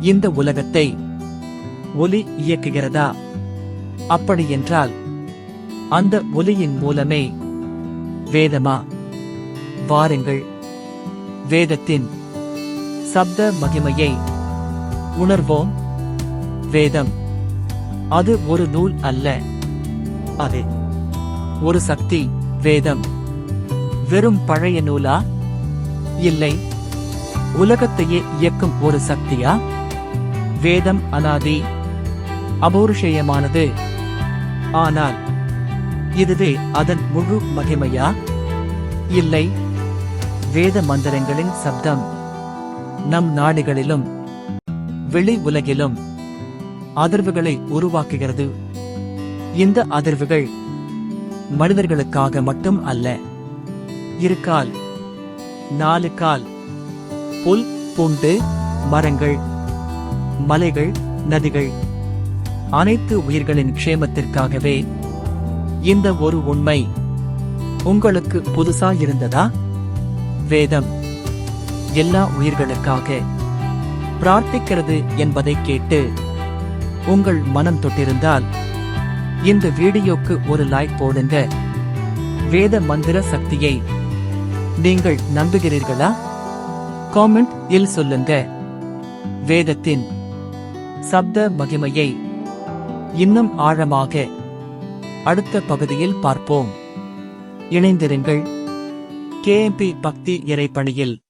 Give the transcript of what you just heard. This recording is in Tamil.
இந்த உலகத்தை ஒலி இயக்குகிறதா? அப்படியென்றால் அந்த ஒலியின் மூலமே வேதமா? வாருங்கள் வேதத்தின் சப்த மகிமையை உணர்வோம். வேதம் அது ஒரு நூல் அல்ல அது ஒரு சக்தி. வேதம் வெறும் பழைய நூலா? இல்லை உலகத்தையே இயக்கும் ஒரு சக்தியா? வேதம் அனாதி அபௌருஷேயமானது. ஆனால் இதுவே அதன் முழு மகிமையா? இல்லை வேத மந்திரங்களின் சப்தம் நம் நாடுகளிலும் வெளி உலகிலும் அதிர்வுகளை உருவாக்குகிறது. இந்த அதிர்வுகள் மனிதர்களுக்காக மட்டும் அல்ல. இருக்கால் நாலு கால் புல் பூண்டு மரங்கள் மலைகள் நதிகள் அனைத்து உயிர்களின் க்ஷேமத்திற்காகவே இந்த ஒரு உண்மை உங்களுக்கு புதுசா இருந்ததா வேதம் எல்லா உயிர்களுக்காக பிரார்த்திக்கிறது என்பதை கேட்டு உங்கள் மனம் தொட்டிருந்தால் இந்த வீடியோக்கு ஒரு லைக் போடுங்க. வேத மந்திர சக்தியை நீங்கள் நம்புகிறீர்களா? காமெண்ட் இல் சொல்லுங்க. வேதத்தின் சப்த மகிமையை. இன்னும் ஆழமாக அடுத்த பகுதியில் பார்ப்போம். இணைந்திருங்கள். கேஎம்பி பக்தி இறைப்பணியில்